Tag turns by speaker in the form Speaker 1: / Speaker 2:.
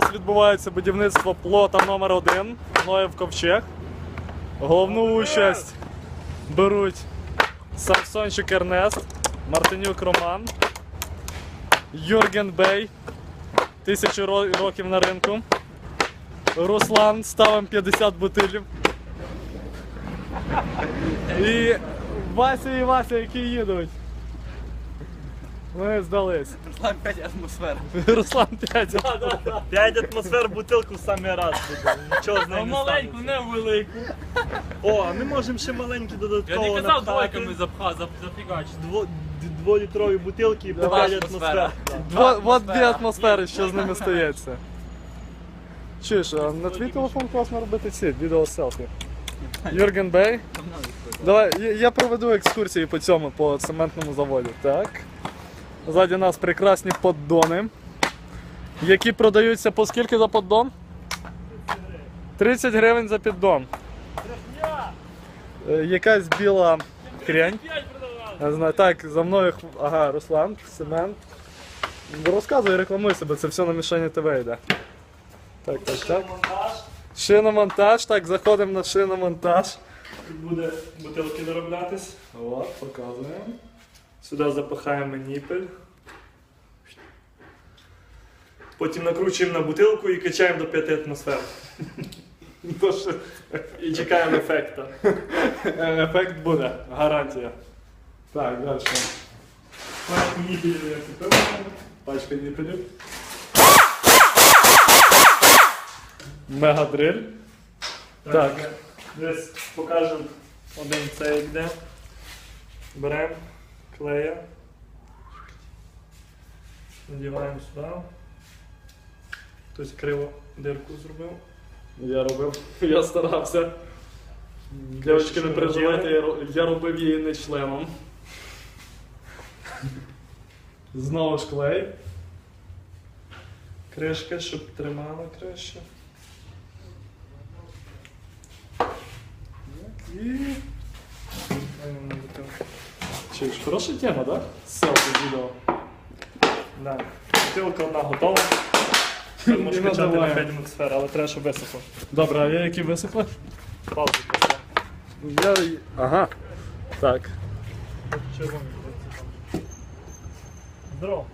Speaker 1: зараз відбувається будівництво плота номер 1 Ноєв Ковчег. Головну участь беруть Самсончик Ернест, Мартинюк Роман, Юрген Бей, тисячу років на ринку. Руслан ставим 50 бутилів. І Вася і Вася, які їдуть. Ми здались.
Speaker 2: Там 5 атмосфер.
Speaker 1: Руслан 5.
Speaker 3: П'ять атмосфер бутилку в самий раз буде. Нічого з нею не
Speaker 2: Маленьку,
Speaker 3: станеться.
Speaker 2: не велику.
Speaker 3: О, а ми можемо ще маленькі
Speaker 2: Я
Speaker 3: додатково
Speaker 2: не казав
Speaker 3: напхати.
Speaker 2: двойками запха, зап- зафігачити.
Speaker 3: Дво, д- дволітрові бутилки і по
Speaker 2: Два
Speaker 3: п'ять
Speaker 2: атмосфера.
Speaker 3: атмосфер.
Speaker 1: Два, от дві атмосфери, що з ними стається. Чуєш, а на твій телефон класно робити ці відео селфі. Юрген Бей. Давай, я, я проведу екскурсії по цьому, по цементному заводі. Так. Ззаді нас прекрасні поддони. Які продаються по скільки за поддон? 30 гривень за піддон. Е, Якась біла знаю, так, за мною ага, Руслан, Семен. Розказуй, рекламуй себе, це все на мішані ТВ йде. Так, так, так. Шиномонтаж, так, заходимо на шиномонтаж.
Speaker 3: Тут буде бутилки дороблятись.
Speaker 1: От, показуємо.
Speaker 3: Сюди запихаємо ніпель. Потім накручуємо на бутилку і качаємо до 5 атмосфер. І чекаємо ефекта.
Speaker 1: е, ефект буде, гарантія. Так, далі. Пачка ніпелів. Мегадриль. Так.
Speaker 3: Десь покажемо один цей де. Беремо клея. Надіваємо сюди. Хтось криво дирку зробив.
Speaker 1: Я робив, я старався. Дівчатки, не переживайте, я, робив її не членом. Знову ж клей.
Speaker 3: Кришка, щоб тримала краще.
Speaker 1: І... Чи ж хороша тема, да? Селфі відео.
Speaker 3: Да. Бутилка одна готова. Тепер можна качати на
Speaker 1: надаваємо.
Speaker 3: 5 атмосфер, але треба, щоб висохло.
Speaker 1: Добре, а я які висохли?
Speaker 3: Паузу поставимо.
Speaker 1: Я... Ага. Так.
Speaker 3: Здорово.